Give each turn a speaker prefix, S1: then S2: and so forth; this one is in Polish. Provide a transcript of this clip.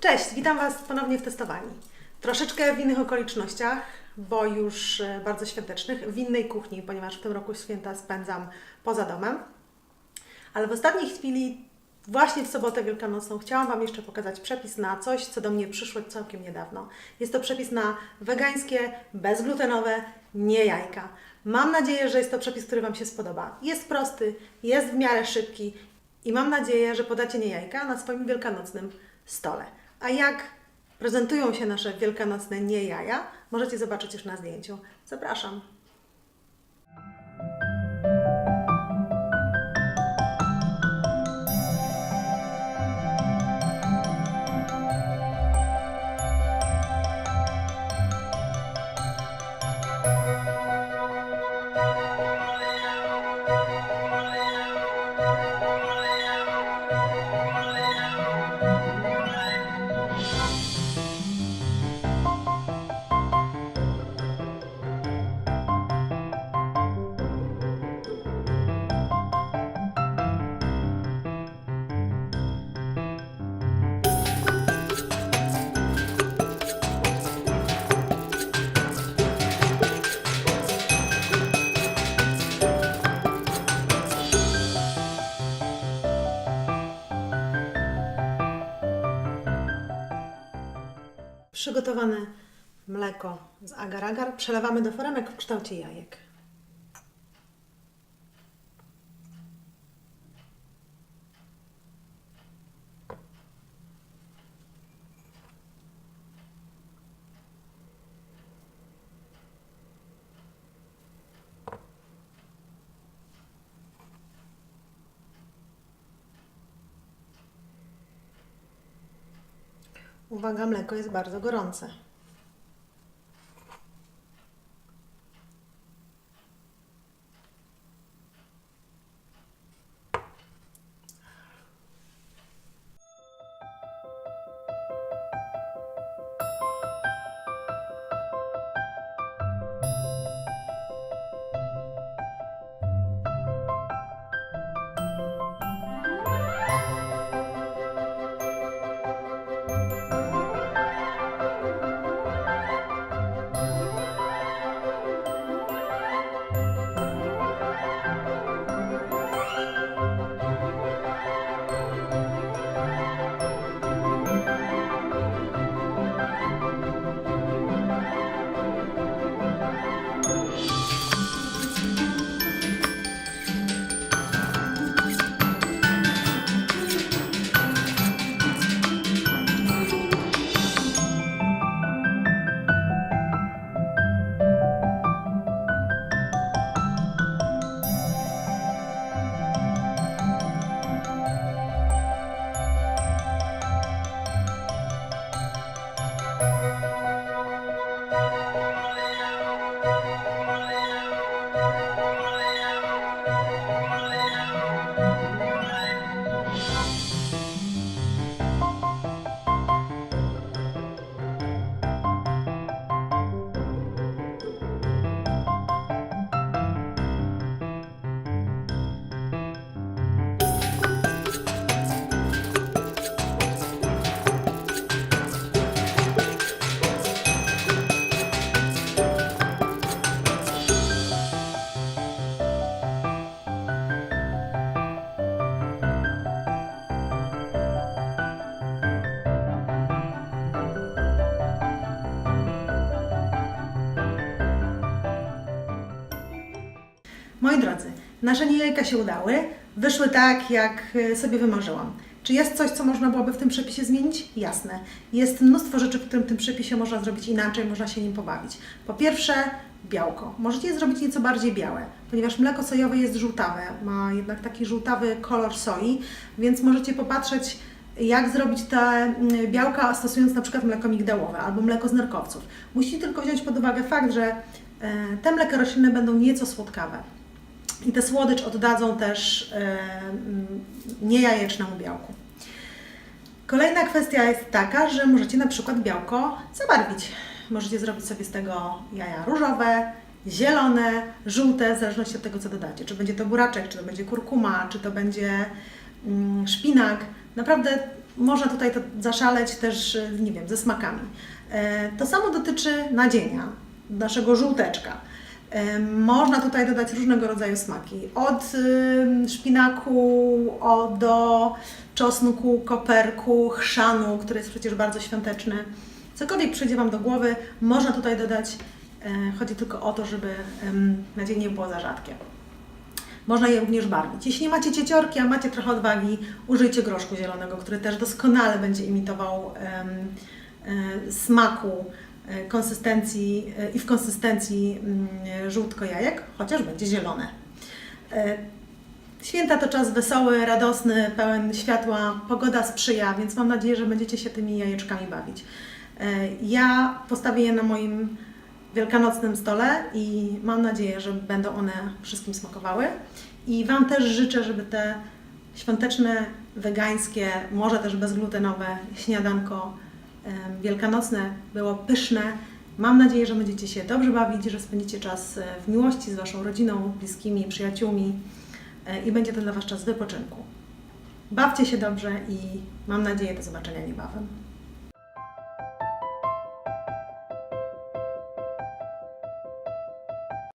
S1: Cześć, witam Was ponownie w testowaniu. Troszeczkę w innych okolicznościach, bo już e, bardzo świątecznych, w innej kuchni, ponieważ w tym roku święta spędzam poza domem. Ale w ostatniej chwili, właśnie w sobotę wielkanocną, chciałam Wam jeszcze pokazać przepis na coś, co do mnie przyszło całkiem niedawno. Jest to przepis na wegańskie, bezglutenowe, nie jajka. Mam nadzieję, że jest to przepis, który Wam się spodoba. Jest prosty, jest w miarę szybki i mam nadzieję, że podacie nie jajka na swoim wielkanocnym stole. A jak prezentują się nasze wielkanocne nie jaja, możecie zobaczyć już na zdjęciu. Zapraszam. Przygotowane mleko z agar-agar przelewamy do foremek w kształcie jajek. Uwaga, mleko jest bardzo gorące. Moi drodzy, nasze jajka się udały, wyszły tak, jak e, sobie wymarzyłam. Czy jest coś, co można byłoby w tym przepisie zmienić? Jasne. Jest mnóstwo rzeczy, w którym tym przepisie można zrobić inaczej, można się nim pobawić. Po pierwsze, białko. Możecie je zrobić nieco bardziej białe, ponieważ mleko sojowe jest żółtawe, ma jednak taki żółtawy kolor soi, więc możecie popatrzeć, jak zrobić te mm, białka stosując na przykład mleko migdałowe albo mleko z nerkowców. Musicie tylko wziąć pod uwagę fakt, że e, te mleka roślinne będą nieco słodkawe. I tę słodycz oddadzą też e, mm, niejajecznemu białku. Kolejna kwestia jest taka, że możecie na przykład białko zabarwić. Możecie zrobić sobie z tego jaja różowe, zielone, żółte, w zależności od tego, co dodacie. Czy będzie to buraczek, czy to będzie kurkuma, czy to będzie mm, szpinak. Naprawdę można tutaj to zaszaleć też, nie wiem, ze smakami. E, To samo dotyczy nadzienia, naszego żółteczka. E, Można tutaj dodać różnego rodzaju smaki. Od szpinaku do czosnku, koperku, chrzanu, który jest przecież bardzo świąteczny. Cokolwiek przyjdzie Wam do głowy, można tutaj dodać. E, Chodzi tylko o to, żeby em, nadzienie nie było za rzadkie. Można je również barwić. Jeśli nie macie cieciorki, a macie trochę odwagi, użyjcie groszku zielonego, który też doskonale będzie imitował e, smaku, konsystencji e, i w konsystencji mm, żółtko jajek, chociaż będzie zielone. E, Święta to czas wesoły, radosny, pełen światła, pogoda sprzyja, więc mam nadzieję, że będziecie się tymi jajeczkami bawić. E, Ja postawię je na moim wielkanocnym stole i mam nadzieję, że będą one wszystkim smakowały. I Wam też życzę, żeby te świąteczne, wegańskie, może też bezglutenowe śniadanko wielkanocne było pyszne. Mam nadzieję, że będziecie się dobrze bawić, że spędzicie czas e, w miłości z Waszą rodziną, bliskimi, przyjaciółmi e, i będzie to dla Was czas wypoczynku. Bawcie się dobrze i mam nadzieję do zobaczenia niebawem.